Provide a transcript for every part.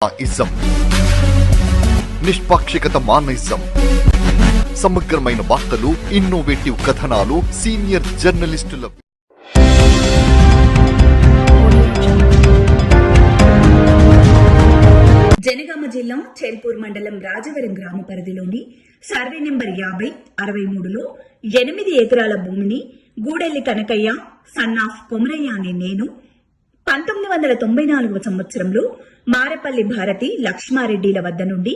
Ism నిష్పాక్షికత మానయిజం సమగ్రమైన వార్తలు innovative కథనాలు సీనియర్ జర్నలిస్టుల జనగామ జిల్లా చేల్పూర్ మండలం రాజవరం గ్రామ పరిధిలోని సర్వే నెంబర్ యాభై అరవై మూడులో ఎనిమిది ఎకరాల భూమిని గూడెల్లి కనకయ్య సన్ ఆఫ్ కొమరయ్య అనే నేను పంతొమ్మిది వందల తొంభై నాలుగవ సంవత్సరంలో మారపల్లి భారతి లక్ష్మారెడ్డిల వద్ద నుండి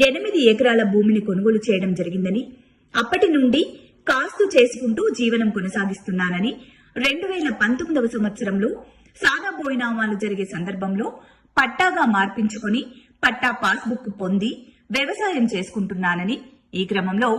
ఎనిమిది ఎకరాల భూమిని కొనుగోలు చేయడం జరిగిందని అప్పటి నుండి కాస్తు చేసుకుంటూ జీవనం కొనసాగిస్తున్నానని రెండు వేల పంతొమ్మిదవ సంవత్సరంలో సాదా బోయినామాలు జరిగే సందర్భంలో పట్టాగా మార్పించుకొని పట్టా పాస్బుక్ పొంది వ్యవసాయం చేసుకుంటున్నానని ఈ క్రమంలో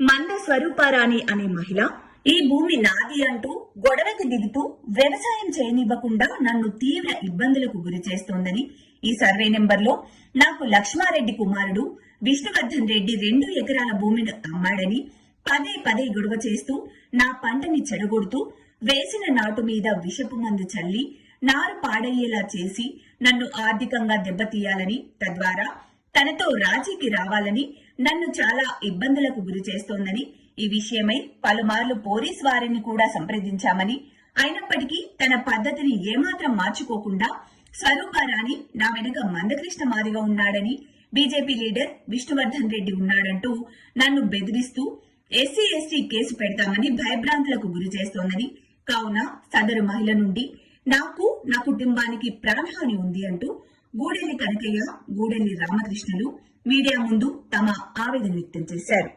మంద స్వరూపారాణి అనే మహిళ ఈ భూమి నాది అంటూ గొడవకి దిగుతూ వ్యవసాయం చేయనివ్వకుండా నన్ను తీవ్ర ఇబ్బందులకు గురి చేస్తోందని ఈ సర్వే నెంబర్లో నాకు లక్ష్మారెడ్డి కుమారుడు విష్ణువర్ధన్ రెడ్డి రెండు ఎకరాల భూమిని అమ్మాడని పదే పదే గొడవ చేస్తూ నా పంటని చెడగొడుతూ వేసిన నాటు మీద విషపు మందు చల్లి నారు పాడయ్యేలా చేసి నన్ను ఆర్థికంగా దెబ్బతీయాలని తద్వారా తనతో రాజీకి రావాలని నన్ను చాలా ఇబ్బందులకు గురి చేస్తోందని ఈ విషయమై పలుమార్లు పోలీస్ వారిని కూడా సంప్రదించామని అయినప్పటికీ తన పద్ధతిని ఏమాత్రం మార్చుకోకుండా స్వరూపారాణి నా వెనుక మందకృష్ణ మాదిగా ఉన్నాడని బీజేపీ లీడర్ విష్ణువర్ధన్ రెడ్డి ఉన్నాడంటూ నన్ను బెదిరిస్తూ ఎస్సీ ఎస్టీ కేసు పెడతామని భయభ్రాంతులకు గురి చేస్తోందని కావున సదరు మహిళ నుండి నాకు నా కుటుంబానికి ప్రాణహాని ఉంది అంటూ గూడెల్లి కనకయ్య గూడెల్లి రామకృష్ణులు మీడియా ముందు తమ ఆవేదన వ్యక్తం చేశారు.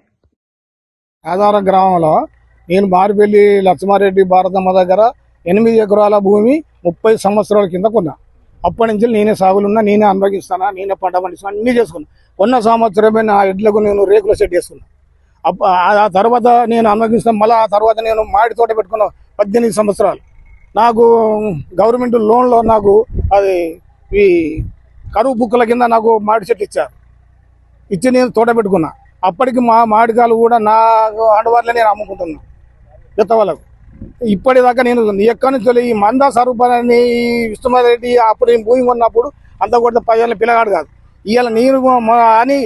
ఆధార గ్రామంలో నేను బారిపల్లి లక్ష్మారెడ్డి భారతమ్మ దగ్గర ఎనిమిది ఎకరాల భూమి ముప్పై సంవత్సరాల కింద కొన్నా. అప్పటి నుంచి నేనే సాగులున్నా నేనే అనుభవిస్తానా నేనే పంట పండిస్తాను అన్నీ చేసుకున్నా. కొన్న సంవత్సరమే నా ఎడ్లకు నేను రేకుల సెట్ చేసుకున్నా అప్ప ఆ- తర్వాత నేను అనుభవిస్తాను మళ్ళీ ఆ తర్వాత నేను మాడి తోట పెట్టుకున్నా పద్దెనిమిది సంవత్సరాలు. నాకు గవర్నమెంట్ లోన్లో నాకు అది ఈ కరువు బుక్కల కింద నాకు మాడి చెట్టు ఇచ్చారు. ఇచ్చి నేను తోట పెట్టుకున్నా. అప్పటికి మా మామిడికాయలు కూడా నా ఆడవాళ్ళే నేను అమ్ముకుంటున్నా కొత్త వాళ్ళకు ఇప్పటిదాకా నేను ఎక్కడి నుంచి ఈ మందా సరూపాలని విష్ణుమారెడ్డి అప్పుడు నేను భూమి కొన్నప్పుడు అంత కూడా పదివేల పిల్లగాడు కాదు. ఇవాళ నేను మా- అని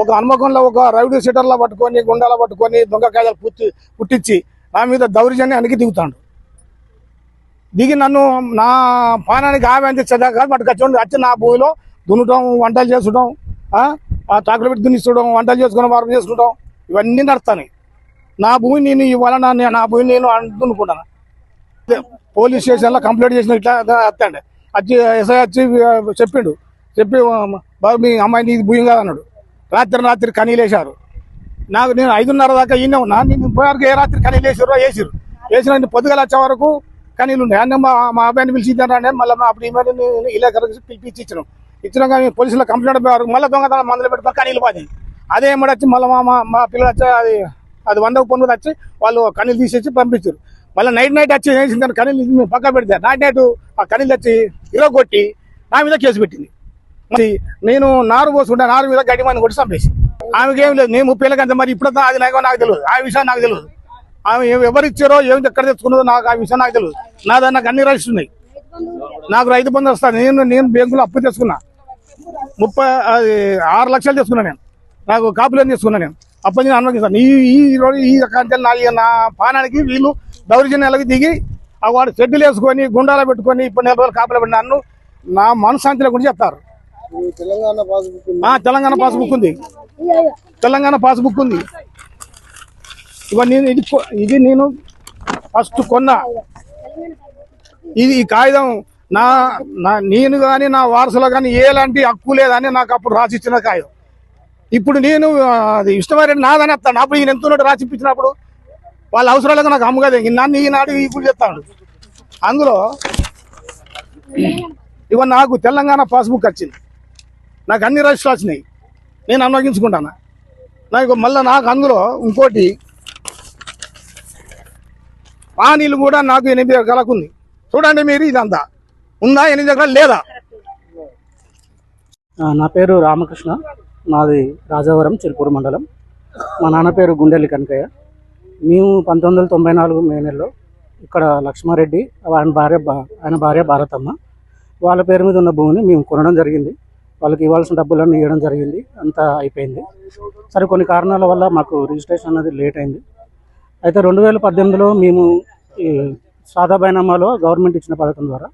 ఒక హనుమకంలో ఒక రైడు సీటర్లో పట్టుకొని గుండాలో పట్టుకొని దొంగకాయలు పుట్టి పుట్టించి నా మీద దౌర్జన్యం అనికి దిగుతాడు. దిగి నన్ను నా పానానికి ఆమె అందించేదాకా పట్టుకొచ్చి వచ్చి నా భూమిలో దున్నటం వంటలు చేసుకుంటాం ట్రాక్టర్ పెట్టి దున్నిస్తుండడం వంటలు చేసుకోవడం వారం చేసుకుంటాం ఇవన్నీ నడుస్తాయి నా భూమి నేను ఇవాళ నా నా భూమి నేను దున్నుకుంటాను? పోలీస్ స్టేషన్లో కంప్లైంట్ చేసిన ఇట్లా వచ్చి ఎస్ఐ వచ్చి చెప్పిండు. చెప్పి బాబు మీ అమ్మాయి నీది భూమి కాదన్నాడు రాత్రి రాత్రి కనీలేశారు నాకు నేను ఐదున్నర దాకా ఈయన ఉన్నా. నేను పోయారు ఏ రాత్రి కనీలు వేసిర్రో వేసిరు వేసిన నేను పొద్దుగల వచ్చే వరకు కనీలు ఉన్నాయి అన్నీ మా మా అబ్బాయిని పిలిచిద్దానంటే మళ్ళీ మా అప్పుడు ఈమె ఇలా పిలిపించి ఇచ్చినాం. ఇచ్చినా కానీ పోలీసులో కంప్లైంట్ పోయారు మళ్ళీ దొంగతనం మందులు పెట్టి పక్క నీళ్ళు పోతాయి అదే ఏమడి వచ్చి మళ్ళీ మా మా- మా పిల్లలు వచ్చి అది అది వంద పనులు వచ్చి వాళ్ళు కనీళ్ళు తీసేసి పంపించారు. మళ్ళీ నైట్ నైట్ వచ్చి ఏం చేసిందని కనీళ్ళు పక్క పెడితే నైట్ నైట్ ఆ కనీళ్ళు వచ్చి ఇరగొట్టి నా మీద కేసు పెట్టింది. మరి నేను నారు పోసుకుంటే నారు మీద గడ్డి మంది కొట్టి చంపేసి. ఆమెకి ఏం లేదు. నేను ముప్పై ఏళ్ళకంటే మరి ఇప్పుడు అది నాకు నాకు తెలియదు. ఆ విషయం నాకు తెలియదు. ఆమె ఎవరు ఇచ్చారో ఏమి ఎక్కడ తెచ్చుకున్నదో నాకు ఆ విషయం నాకు తెలియదు. నా దాన్ని నాకు అన్ని రైట్స్ ఉన్నాయి. నాకు రైతు బంధు వస్తాను నేను నేను బ్యాంకులో అప్పు తెచ్చుకున్నా ముప్పై అది ఆరు లక్షలు తీసుకున్నా నేను. నాకు కాపులేని తీసుకున్నా నేను. అప్పటి నుంచి అనుమతిస్తాను ఈ ఈ రోజు ఈ నా నా పానానికి వీళ్ళు దౌర్జన్యాలకు దిగి ఆ వాడు షెడ్యూల్ వేసుకొని గుండాలు పెట్టుకొని ఇప్పుడు నెల రోజులు కాపులు పెట్టి నన్ను నా మనశాంతిలో గురించి చెప్తారు. తెలంగాణ పాస్బుక్ ఉంది. తెలంగాణ పాస్బుక్ ఉంది. ఇవన్నీ నేను ఇది ఇది నేను ఫస్ట్ కొన్నా. ఇది ఈ కాగితం నా నా నేను కానీ నా వారసులో కానీ ఎలాంటి హక్కు లేదని నాకు అప్పుడు రాసిచ్చిన కాగితం. ఇప్పుడు నేను అది ఇష్టమైన నాదని వస్తాను అప్పుడు ఈయన ఎంత రాసిప్పించినప్పుడు రాసి ఇప్పించినప్పుడు వాళ్ళ అవసరాలకు నాకు అమ్మగదే నన్ను ఈనాడు ఇప్పుడు చెప్తాడు. అందులో ఇవ నాకు తెలంగాణ పాస్బుక్ వచ్చింది. నాకు అన్ని రాష్ట్రాలు వచ్చినాయి. నేను అనుమగించుకుంటాను నాకు మళ్ళీ నాకు అందులో ఇంకోటి పానీలు కూడా నాకు ఎనిమిది ఎకరాలకు ఉంది. చూడండి మీరు ఇదంతా. ఉందా ఎన్ని దగ్గర లేదా? నా పేరు రామకృష్ణ. నాది రాజావరం చిరుపూరు మండలం. మా నాన్న పేరు గుండెల్లి కనకయ్య. మేము పంతొమ్మిది వందల తొంభై నాలుగు మే నెలలో ఇక్కడ లక్ష్మారెడ్డి ఆయన భార్య ఆయన భార్య భారతమ్మ. వాళ్ళ పేరు మీద ఉన్న భూమిని మేము కొనడం జరిగింది. వాళ్ళకి ఇవ్వాల్సిన డబ్బులన్నీ ఇవ్వడం జరిగింది. అంతా అయిపోయింది. సరే కొన్ని కారణాల వల్ల మాకు రిజిస్ట్రేషన్ అనేది లేట్ అయింది. అయితే రెండు వేల పద్దెనిమిదిలో మేము ఈ సాదా బైనామాలో గవర్నమెంట్ ఇచ్చిన పథకం ద్వారా.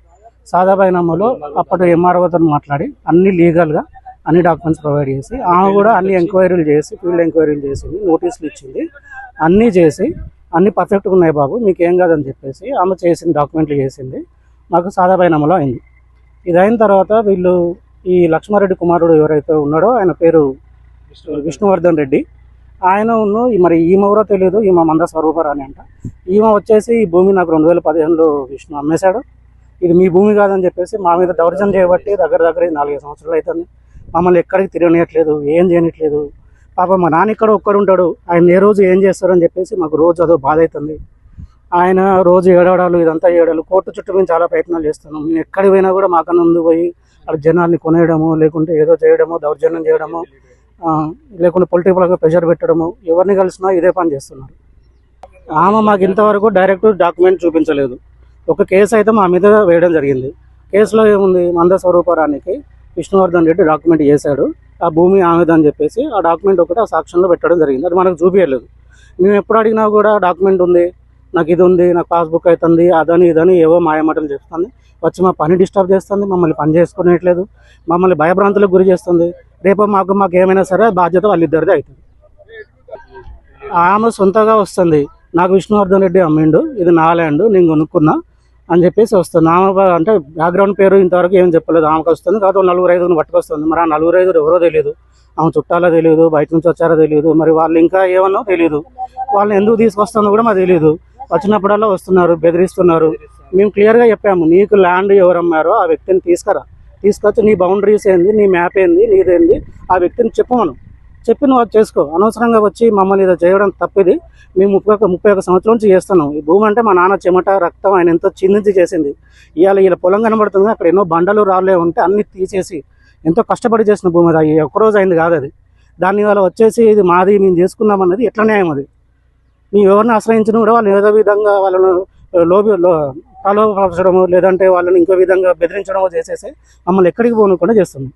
సాదా బైనామాలో అప్పటి ఎంఆర్ఓతో మాట్లాడి అన్ని లీగల్గా అన్ని డాక్యుమెంట్స్ ప్రొవైడ్ చేసి ఆమె కూడా అన్ని ఎంక్వైరీలు చేసి ఫీల్డ్ ఎంక్వైరీలు చేసింది నోటీసులు ఇచ్చింది. అన్నీ చేసి అన్ని పర్ఫెక్ట్గా ఉన్నాయి బాబు మీకు ఏం కాదని చెప్పేసి ఆమె చేసిన డాక్యుమెంట్లు చేసింది. మాకు సాదా బైనామాలో అయింది. ఇది అయిన తర్వాత వీళ్ళు ఈ లక్ష్మారెడ్డి కుమారుడు ఎవరైతే ఉన్నాడో ఆయన పేరు విష్ణువర్ధన్ రెడ్డి. ఆయన ఉన్ను మరి ఈమె ఎవరో తెలియదు ఈమె మంద స్వరూపరాని అంట. ఈమె వచ్చేసి ఈ భూమి నాకు రెండు వేల పదిహేనులో విష్ణు అమ్మేశాడు. ఇది మీ భూమి కాదని చెప్పేసి మా మీద దౌర్జన్ చేయబట్టి దగ్గర దగ్గర నాలుగైదు సంవత్సరాలు అవుతుంది మమ్మల్ని ఎక్కడికి తిరగనియట్లేదు ఏం చేయనట్లేదు పాప మా నాన్న ఇక్కడ ఒక్కడుంటాడు ఆయన ఏ రోజు ఏం చేస్తారని చెప్పేసి మాకు రోజు అదో బాధ అవుతుంది. ఆయన రోజు ఏడవడాలు ఇదంతా ఏడాలు కోర్టు చుట్టూ మేము చాలా ప్రయత్నాలు చేస్తున్నాం. నేను ఎక్కడికి పోయినా కూడా మాకన్నా ముందు పోయి అక్కడ జనాల్ని కొనేయడము లేకుంటే ఏదో చేయడము దౌర్జన్యం చేయడము లేకుంటే పొలిటికల్గా ప్రెషర్ పెట్టడము ఎవరిని కలిసినా ఇదే పని చేస్తున్నారు. ఆమె మాకు ఇంతవరకు డైరెక్ట్ డాక్యుమెంట్ చూపించలేదు. ఒక కేసు అయితే మా మీద వేయడం జరిగింది. కేసులో ఏముంది? మంద స్వరూపరానికి విష్ణువర్ధన్ రెడ్డి డాక్యుమెంట్ చేశాడు. ఆ భూమి ఆమెదని చెప్పేసి ఆ డాక్యుమెంట్ ఒకటి ఆ సాక్ష్యంలో పెట్టడం జరిగింది. అది మనకు చూపించలేదు మేము ఎప్పుడు అడిగినా కూడా డాక్యుమెంట్ ఉంది. నాకు ఇది ఉంది నాకు పాస్బుక్ అవుతుంది అదని ఇదని ఏవో మాయమాటలు చెప్తుంది. వచ్చి మా పని డిస్టర్బ్ చేస్తుంది మమ్మల్ని పని చేసుకునేట్లేదు మమ్మల్ని భయభ్రాంతులకు గురి చేస్తుంది. రేపు మాకు మాకు ఏమైనా సరే బాధ్యత వాళ్ళిద్దరిదే అవుతుంది. ఆమె సొంతగా వస్తుంది. నాకు విష్ణువర్ధన్ రెడ్డి అమ్మిండు. ఇది నా ల్యాండ్ నేను కొనుక్కున్నా అని చెప్పేసి వస్తుంది. ఆమె అంటే బ్యాక్గ్రౌండ్ పేరు ఇంతవరకు ఏం చెప్పలేదు. ఆమెకు వస్తుంది. కాదు నలుగురు ఐదుగురు పట్టుకొస్తుంది. మరి ఆ నలుగురు ఐదుగురు ఎవరో తెలియదు ఆమె చుట్టాలో తెలియదు బయట నుంచి వచ్చారో తెలియదు మరి వాళ్ళు ఇంకా ఏమన్నో తెలియదు వాళ్ళని ఎందుకు తీసుకొస్తుందో కూడా మాకు తెలియదు వచ్చినప్పుడల్లా వస్తున్నారు బెదిరిస్తున్నారు. మేము క్లియర్గా చెప్పాము నీకు ల్యాండ్ ఎవరు అమ్మారో ఆ వ్యక్తిని తీసుకురా. తీసుకొచ్చి నీ బౌండరీస్ ఏంది నీ మ్యాప్ ఏంది నీదేంది ఆ వ్యక్తిని చెప్పు మనం. చెప్పి నువ్వు అది చేసుకో. అనవసరంగా వచ్చి మమ్మల్ని ఇది చేయడం తప్పిది. మేము ముప్పై ఒక ముప్పై ఒక సంవత్సరం నుంచి చేస్తున్నాం. ఈ భూమి అంటే మా నాన్న చెమట రక్తం ఆయన ఎంతో చిందించి చేసింది. ఇవాళ ఇలా పొలం కనబడుతుంది అక్కడ ఎన్నో బండలు రాళ్ళే ఉంటే అన్ని తీసేసి ఎంతో కష్టపడి చేసిన భూమి అది. ఒక్కరోజు అయింది కాదు అది. దాన్ని వల్ల వచ్చేసి ఇది మాది మేము చేసుకున్నాం అన్నది ఎట్లా న్యాయం అది? మేము ఎవరిని ఆశ్రయించిన కూడా వాళ్ళు ఏదో విధంగా వాళ్ళను లోబి లో ప్రలోభపరచడము లేదంటే వాళ్ళని ఇంకో విధంగా బెదిరించడమో చేసేసి మమ్మల్ని ఎక్కడికి పోనుకుండా చేస్తుంది